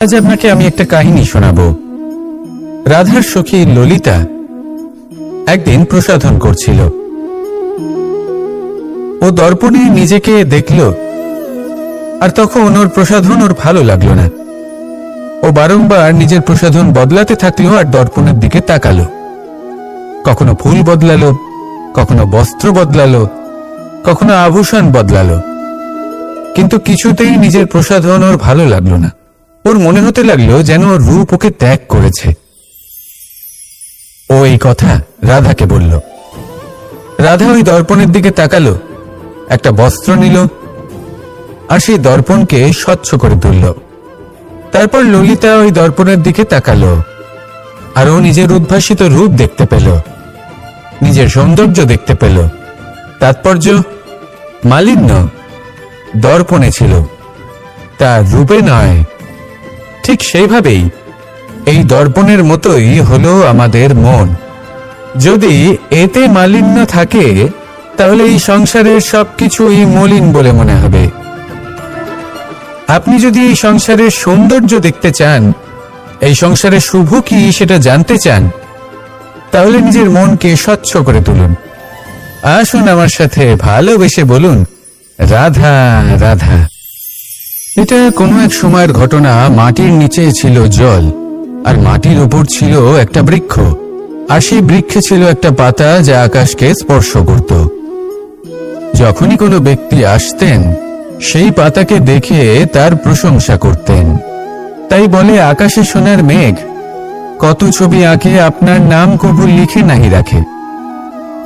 আজ আপনাকে আমি একটা কাহিনী শোনাবো। রাধার সখী ললিতা একদিন প্রসাধন করছিল। ও দর্পণে নিজেকে দেখল, আর তখন ওর প্রসাধন ওর ভালো লাগল না। ও বারংবার নিজের প্রসাধন বদলাতে থাকল আর দর্পণের দিকে তাকালো। কখনো ফুল বদলালো, কখনো বস্ত্র বদলালো, কখনো আভূষণ বদলালো। কিন্তু কিছুতেই নিজের প্রসাধন ওর ভালো লাগল না। ওর মনে হতে লাগল যেন ওর রূপ ওকে ত্যাগ করেছে। ও এই কথা রাধাকে বলল। রাধা ওই দর্পণের দিকে তাকালো, একটা বস্ত্র নিল, আর সেই দর্পণকে স্বচ্ছ করে তুলল। তারপর ললিতা ওই দর্পণের দিকে তাকালো, আর ও নিজের উদ্ভাসিত রূপ দেখতে পেল, নিজের সৌন্দর্য দেখতে পেল। তাৎপর্য মালিন্য দর্পণে ছিল, তার রূপে নয় ঠিক সেইভাবেই এই দর্পণের মতোই হলো আমাদের মন। যদি এতে মালিন্য থাকে, তাহলে এই সংসারের সবকিছুই মলিন বলে মনে হবে। আপনি যদি এই সংসারের সৌন্দর্য দেখতে চান, এই সংসারের শুভ কি সেটা জানতে চান, তাহলে নিজের মনকে স্বচ্ছ করে তুলুন। আসুন আমার সাথে ভালোবেসে বলুন, রাধা রাধা। এটা কোনো এক সময়ের ঘটনা, মাটির নিচে ছিল জল, আর মাটির উপর ছিল একটা বৃক্ষ, আর সেই বৃক্ষে ছিল একটা পাতা যা আকাশকে স্পর্শ করত। যখনই কোনো ব্যক্তি আসতেন, সেই পাতাকে দেখে তার প্রশংসা করতেন। তাই বলে, আকাশে সোনার মেঘ, কত ছবি আঁকে আপনার নাম কবু লিখে নাহি রাখে।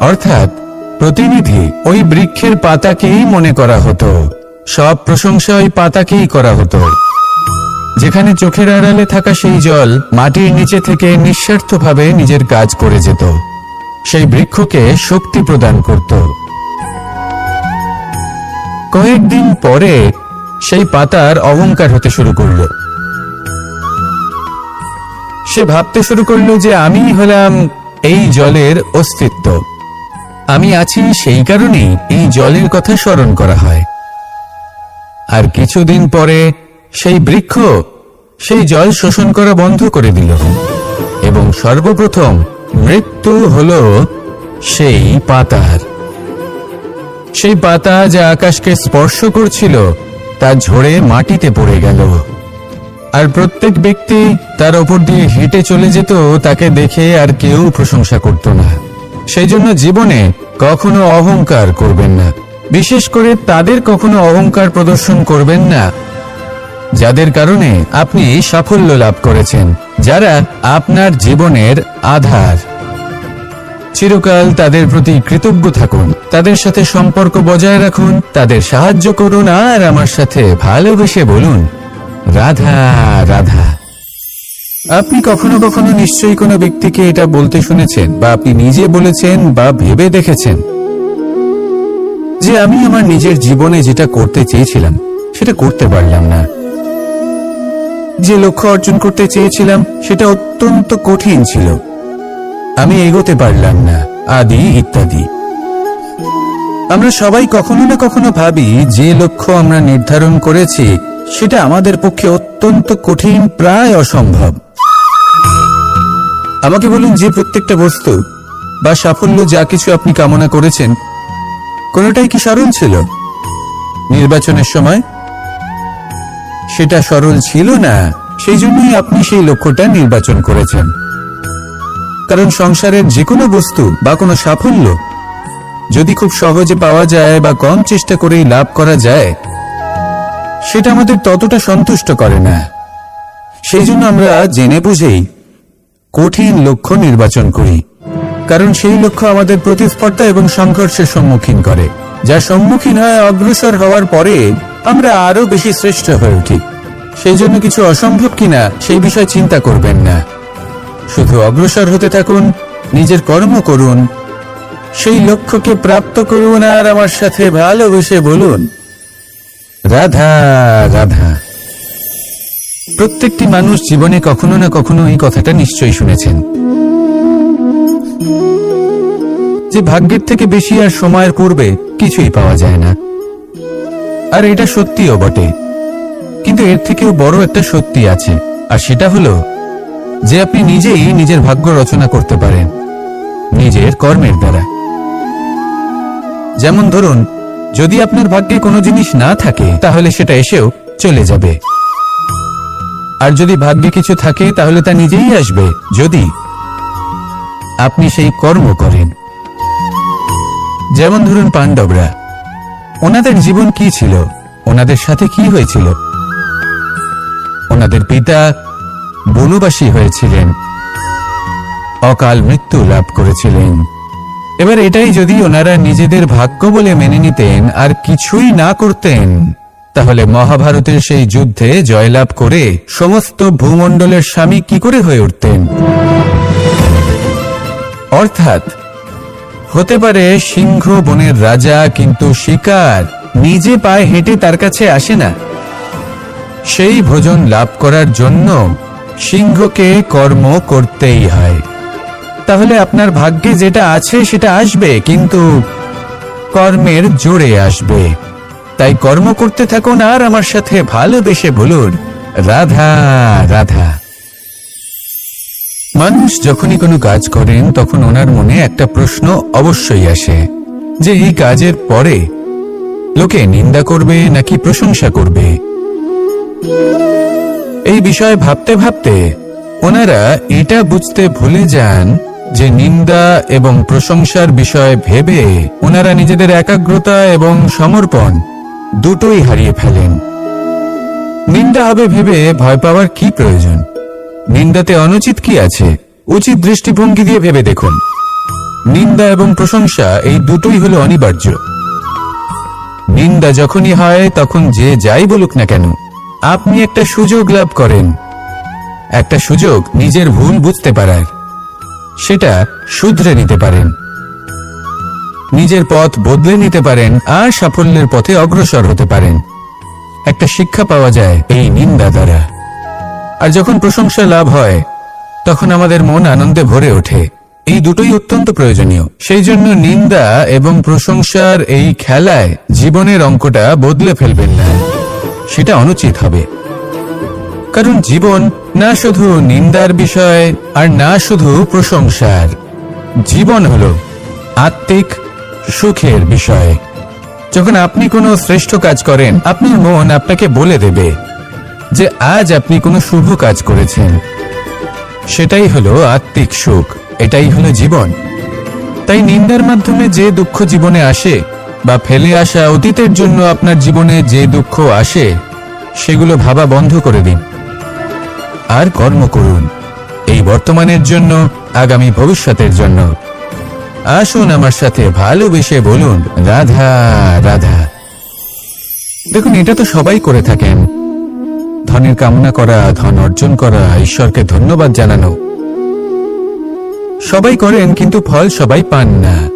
অর্থাৎ, প্রতিনিধি, ওই বৃক্ষের পাতাকেই মনে করা হতো। সব প্রশংসা ওই পাতাকেই করা হতো। যেখানে চোখের আড়ালে থাকা সেই জল মাটির নিচে থেকে নিঃস্বার্থভাবে নিজের কাজ করে যেত। সেই বৃক্ষকে শক্তি প্রদান করত। কয়েকদিন পরে সেই পাতার অহংকার হতে শুরু করল। সে ভাবতে শুরু করল যে আমি হলাম এই জলের অস্তিত্ব। আমি আছি সেই কারণেই এই জলের কথা স্মরণ করা হয়। আর কিছুদিন পরে সেই বৃক্ষ সেই জল শোষণ করা বন্ধ করে দিল। এবং সর্বপ্রথম মৃত্যু হল সেই পাতার। সেই পাতা যা আকাশকে স্পর্শ করছিল, তা ঝরে মাটিতে পড়ে গেল। আর প্রত্যেক ব্যক্তি তার ওপর দিয়ে হেঁটে চলে যেত, তাকে দেখে আর কেউ প্রশংসা করত না। সেই জন্য জীবনে কখনো অহংকার করবেন না। বিশেষ করে তাদের কখনো অহংকার প্রদর্শন করবেন না। যাদের কারণে আপনি সাফল্য লাভ করেছেন, যারা আপনার জীবনের আধার। চিরকাল তাদের প্রতি কৃতজ্ঞ থাকুন, তাদের সাথে সম্পর্ক বজায় রাখুন, তাদের সাহায্য করুন, আর আমার সাথে ভালোবেসে বলুন, রাধা রাধা। আপনি কখনো কখনো নিশ্চয়ই কোনো ব্যক্তিকে এটা বলতে শুনেছেন, বা আপনি নিজে বলেছেন, বা ভেবে দেখেছেন। যে আমি আমার নিজের জীবনে যেটা করতে চেয়েছিলাম, সেটা করতে পারলাম না। যে লক্ষ্য অর্জন করতে চেয়েছিলাম, সেটা অত্যন্ত কঠিন ছিল। আমি এগোতে পারলাম না, আদি ইত্যাদি। আমরা সবাই কখনো না কখনো ভাবি, যে লক্ষ্য আমরা নির্ধারণ করেছি, সেটা আমাদের পক্ষে অত্যন্ত কঠিন, প্রায় অসম্ভব। আমাকে বলুন যে প্রত্যেকটা বস্তু বা সাফল্য যা কিছু আপনি কামনা করেছেন কোনটাই কি সরল ছিল? নির্বাচনের সময়? সেটা সরল ছিল না। সেই জন্যই আপনি সেই লক্ষ্যটা নির্বাচন করেছেন। কারণ সংসারের যে কোনো বস্তু বা কোনো সাফল্য যদি খুব সহজে পাওয়া যায় বা কম চেষ্টা করেই লাভ করা যায়, সেটা আমাদের ততটা সন্তুষ্ট করে না। সেই জন্য আমরা জেনে বুঝেই কঠিন লক্ষ্য নির্বাচন করি। কারণ সেই লক্ষ্য আমাদের প্রতিস্পর্ধা এবং সংঘর্ষের সম্মুখীন করে। যা সম্মুখীন হয় অগ্রসর হওয়ার পরে আমরা আরও বেশি শ্রেষ্ঠ হয়ে উঠি। সেই জন্য কিছু অসম্ভব কিনা সেই বিষয়ে চিন্তা করবেন না। শুধু অগ্রসর হতে থাকুন, নিজের কর্ম করুন, সেই লক্ষ্যকে প্রাপ্ত করুন আর আমার সাথে ভালোবেসে বলুন, রাধা রাধা। প্রত্যেকটি মানুষ জীবনে কখনো না কখনো এই কথাটা নিশ্চয়ই শুনেছেন। যে ভাগ্যের থেকে বেশি আর সময়ের পূর্বে কিছুই পাওয়া যায় না। আর এটা সত্যিও বটে। কিন্তু এর থেকেও বড় একটা সত্যি আছে, আর সেটা হলো যে আপনি নিজেই নিজের ভাগ্য রচনা করতে পারেন, নিজের কর্মের দ্বারা। যেমন ধরুন, যদি আপনার ভাগ্যে কোনো জিনিস না থাকে, তাহলে সেটা এসেও চলে যাবে। আর যদি ভাগ্যে কিছু থাকে, তাহলে তা নিজেই আসবে, যদি আপনি সেই কর্ম করেন। যেমন ধরুন পাণ্ডবরা, ওনাদের জীবন কি ছিল? ওনাদের সাথে কি হয়েছিল? ওনাদের পিতা বনবাসী হয়েছিলেন। অকাল মৃত্যু লাভ করেছিলেন। এবার এটাই যদি ওনারা নিজেদের ভাগ্য বলে মেনে নিতেন আর কিছুই না করতেন, তাহলে মহাভারতের সেই যুদ্ধে জয়লাভ করে সমস্ত ভূমণ্ডলের স্বামী কি করে হয়ে উঠতেন? অর্থাৎ হতে পারে সিংহ, বনের রাজা, কিন্তু শিকার নিজে পায়ে হেঁটে তার কাছে আসে না। সেই ভোজন লাভ করার জন্য সিংহকে কর্ম করতেই হয়। তাহলে আপনার ভাগ্যে যেটা আছে সেটা আসবে, কিন্তু কর্মের জোরে আসবে। তাই কর্ম করতে থাকুন আর আমার সাথে ভালোবেসে বলুন, রাধা রাধা। মানুষ যখনই কোনো কাজ করেন, তখন ওনার মনে একটা প্রশ্ন অবশ্যই আসে, যে এই কাজের পরে লোকে নিন্দা করবে নাকি প্রশংসা করবে? এই বিষয়ে ভাবতে ভাবতে ওনারা এটা বুঝতে ভুলে যান যে নিন্দা এবং প্রশংসার বিষয় ভেবে ওনারা নিজেদের একাগ্রতা এবং সমর্পণ দুটোই হারিয়ে ফেলেন। নিন্দা হবে ভেবে ভয় পাওয়ার কি প্রয়োজন? নিন্দাতে অনুচিত কি আছে? উচিত দৃষ্টিভঙ্গি দিয়ে ভেবে দেখুন। নিন্দা এবং প্রশংসা এই দুটোই হলো অনিবার্য। নিন্দা যখনই হয়, তখন যে যাই বলুক না কেন, আপনি একটা সুযোগ লাভ করেন। একটা সুযোগ নিজের ভুল বুঝতে পারার। সেটা শুধরে নিতে পারেন। নিজের পথ বদলে নিতে পারেন আর সাফল্যের পথে অগ্রসর হতে পারেন। একটা শিক্ষা পাওয়া যায় এই নিন্দা দ্বারা। আর যখন প্রশংসা লাভ হয়, তখন আমাদের মন আনন্দে ভরে ওঠে। এই দুটোই অত্যন্ত প্রয়োজনীয়। সেই জন্য নিন্দা এবং প্রশংসার এই খেলায় জীবনের অঙ্কটা বদলে ফেলবেন না। সেটা অনুচিত হবে। কারণ জীবন না শুধু নিন্দার বিষয় আর না শুধু প্রশংসার। জীবন হলো আত্মিক সুখের বিষয়। যখন আপনি কোনো শ্রেষ্ঠ কাজ করেন, আপনার মন আপনাকে বলে দেবে। যে আজ আপনি কোনো শুভ কাজ করেছেন। সেটাই হলো আত্মিক সুখ, এটাই হলো জীবন। তাই নিন্দার মাধ্যমে যে দুঃখ জীবনে আসে বা ফেলে আসা অতীতের জন্য আপনার জীবনে যে দুঃখ আসে, সেগুলো ভাবা বন্ধ করে দিন। আর কর্ম করুন, এই বর্তমানের জন্য, আগামী ভবিষ্যতের জন্য। আসুন আমার সাথে ভালোবেসে বলুন, রাধা রাধা। দেখুন, এটা তো সবাই করে থাকেন। ধনের কামনা করা, ধন অর্জন করা, ঈশ্বরকে ধন্যবাদ জানানো। সবাই করেন, কিন্তু ফল সবাই পান না।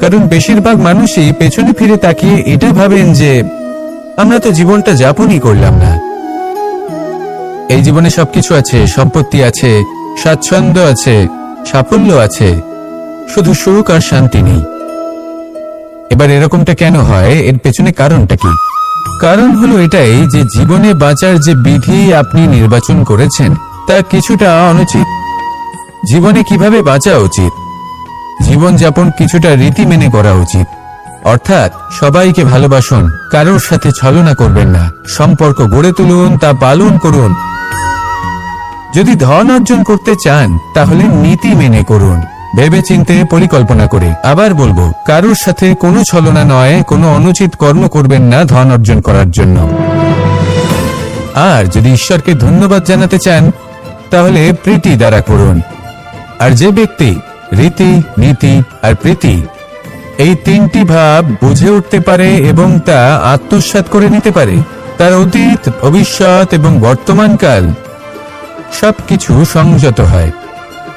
কারণ বেশিরভাগ মানুষই পেছনে ফিরে তাকিয়ে এটা ভাবেন যে, আমরা তো জীবনটা যাপনই করলাম না। এই জীবনে সবকিছু আছে, সম্পত্তি আছে, স্বাচ্ছন্দ্য আছে, সাফল্য আছে, শুধু সুখ আর শান্তি নেই। এবার এরকমটা কেন হয়? এর পেছনে কারণটা কি? কারণ হলো এটাই যে জীবনে বাঁচার যে বিধি আপনি নির্বাচন করেছেন, তা কিছুটা অনুচিত। জীবনে কীভাবে বাঁচা উচিত? জীবন যাপন কিছুটা রীতি মেনে করা উচিত। অর্থাৎ সবাইকে ভালোবাসুন, কারোর সাথে ছলনা করবেন না। সম্পর্ক গড়ে তুলুন, তা পালন করুন। যদি ধন অর্জন করতে চান, তাহলে নীতি মেনে করুন। ভেবে চিনতে পরিকল্পনা করে। আবার বলব, কারোর সাথে কোনো ছলনা নয়, কোনো অনুচিত কর্ম করবেন না ধন অর্জন করার জন্য। আর যদি ঈশ্বরকে ধন্যবাদ জানাতে চান, তাহলে প্রীতি দ্বারা করুন। আর যে ব্যক্তি রীতি, নীতি আর প্রীতি, এই তিনটি ভাব বুঝে উঠতে পারে এবং তা আত্মসাৎ করে নিতে পারে, তার অতীত, ভবিষ্যৎ এবং বর্তমানকাল সবকিছু সংযত হয়।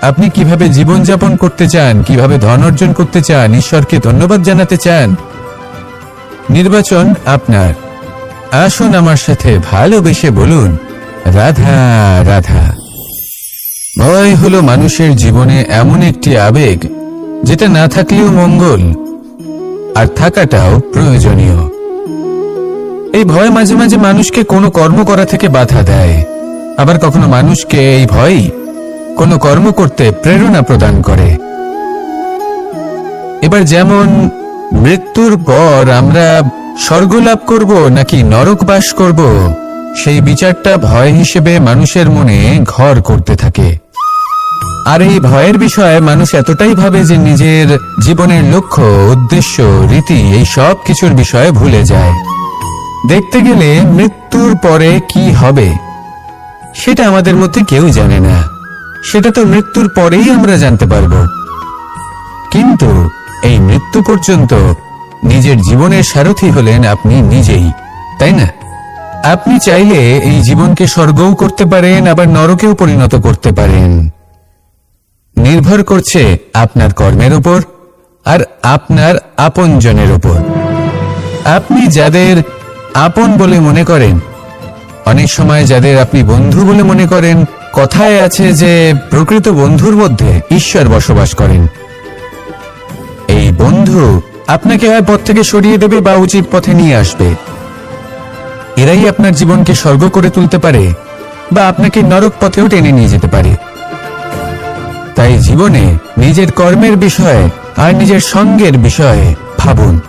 আপনি কীভাবে জীবনযাপন করতে চান, কীভাবে ধন অর্জন করতে চান, ঈশ্বরকে ধন্যবাদ জানাতে চান? নির্বাচন আপনার। আসুন আমার সাথে ভালোবেসে বলুন, রাধা রাধা। ভয় হলো মানুষের জীবনে এমন একটি আবেগ, যেটা না থাকলেও মঙ্গল, আর থাকাটাও প্রয়োজনীয়। এই ভয় মাঝে মাঝে মানুষকে কোনো কর্ম করা থেকে বাধা দেয়। আবার কখনো মানুষকে এই ভয় কোনো কর্ম করতে প্রেরণা প্রদান করে। এবার যেমন মৃত্যুর পর আমরা স্বর্গ লাভ করব নাকি নরক বাস করব, সেই বিচারটা ভয় হিসেবে মানুষের মনে ঘর করতে থাকে। আর এই ভয়ের বিষয়ে মানুষ এতটাই ভাবে যে নিজের জীবনের লক্ষ্য, উদ্দেশ্য, রীতি, এই সব কিছুর বিষয়ে ভুলে যায়। দেখতে গেলে মৃত্যুর পরে কি হবে, সেটা আমাদের মধ্যে কেউ জানে না। সেটা তো মৃত্যুর পরেই আমরা জানতে পারব। কিন্তু এই মৃত্যু পর্যন্ত নিজের জীবনের সারথি হলেন আপনি নিজেই, তাই না? আপনি চাইলে এই জীবনকে স্বর্গও করতে পারেন, আবার নরকেও পরিণত করতে পারেন। নির্ভর করছে আপনার কর্মের উপর আর আপনার আপনজনের উপর। আপনি যাদের আপন বলে মনে করেন, অনেক সময় যাদের আপনি বন্ধু বলে মনে করেন কথায় আছে যে, প্রকৃত বন্ধুর মধ্যে ঈশ্বর বসবাস করেন। এই বন্ধু আপনাকে হয় পথ থেকে সরিয়ে দেবে বা উচিত পথে নিয়ে আসবে। এরাই আপনার জীবনকে স্বর্গ করে তুলতে পারে বা আপনাকে নরক পথেও টেনে নিয়ে যেতে পারে। তাই জীবনে নিজের কর্মের বিষয়ে আর নিজের সঙ্গের বিষয়ে ভাবুন।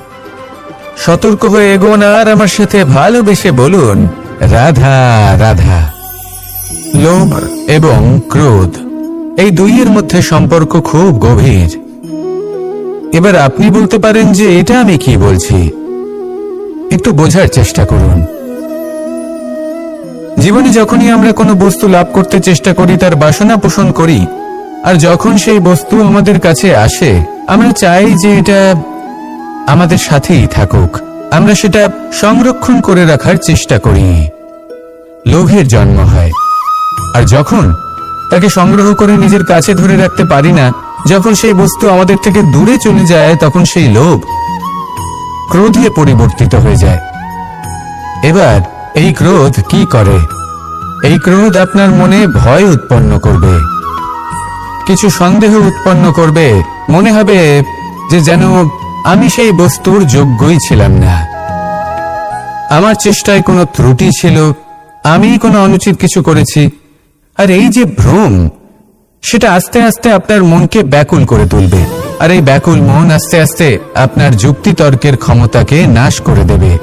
সতর্ক হয়ে এগোন আর আমার সাথে ভালোবেসে বলুন, রাধা রাধা। লোভ এবং ক্রোধ। এই দুইয়ের মধ্যে সম্পর্ক খুব গভীর। এবার আপনি বলতে পারেন যে এটা আমি কি বলছি? একটু বোঝার চেষ্টা করুন। জীবনে যখনই আমরা কোনো বস্তু লাভ করতে চেষ্টা করি, তার বাসনা পোষণ করি, আর যখন সেই বস্তু আমাদের কাছে আসে, আমরা চাই যে এটা আমাদের সাথেই থাকুক। আমরা সেটা সংরক্ষণ করে রাখার চেষ্টা করি। লোভের জন্ম হয়। আর যখন তাকে সংগ্রহ করে নিজের কাছে ধরে রাখতে পারি না, যখন সেই বস্তু আমাদের থেকে দূরে চলে যায়, তখন সেই লোভ ক্রোধে পরিবর্তিত হয়ে যায়। এবার এই ক্রোধ কি করে? এই ক্রোধ আপনার মনে ভয় উৎপন্ন করবে। কিছু সন্দেহ উৎপন্ন করবে। মনে হবে যে যেন আমি সেই বস্তুর যোগ্যই ছিলাম না। আমার চেষ্টায় কোনো ত্রুটি ছিল আমি কোনো অনুচিত কিছু করেছি আর এই যে ভ্রম, সেটা আস্তে আস্তে আপনার মনকে ব্যাকুল করে তুলবে। আর এই ব্যাকুল মন আস্তে আস্তে আপনার যুক্তিতর্কের ক্ষমতাকে নাশ করে দেবে।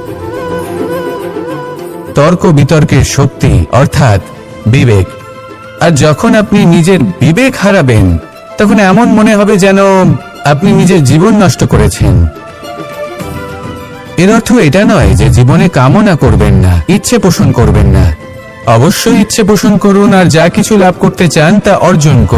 তর্ক বিতর্কের শক্তি, অর্থাৎ বিবেক। আর যখন আপনি নিজের বিবেক হারাবেন, তখন এমন মনে হবে যেন আপনি নিজের জীবন নষ্ট করেছেন। এর অর্থ এটা নয় যে জীবনে কামনা করবেন না, ইচ্ছে পোষণ করবেন না। অবশ্যই ইচ্ছে পোষণ করুন আর যা কিছু লাভ করতে চান তা অর্জন করুন।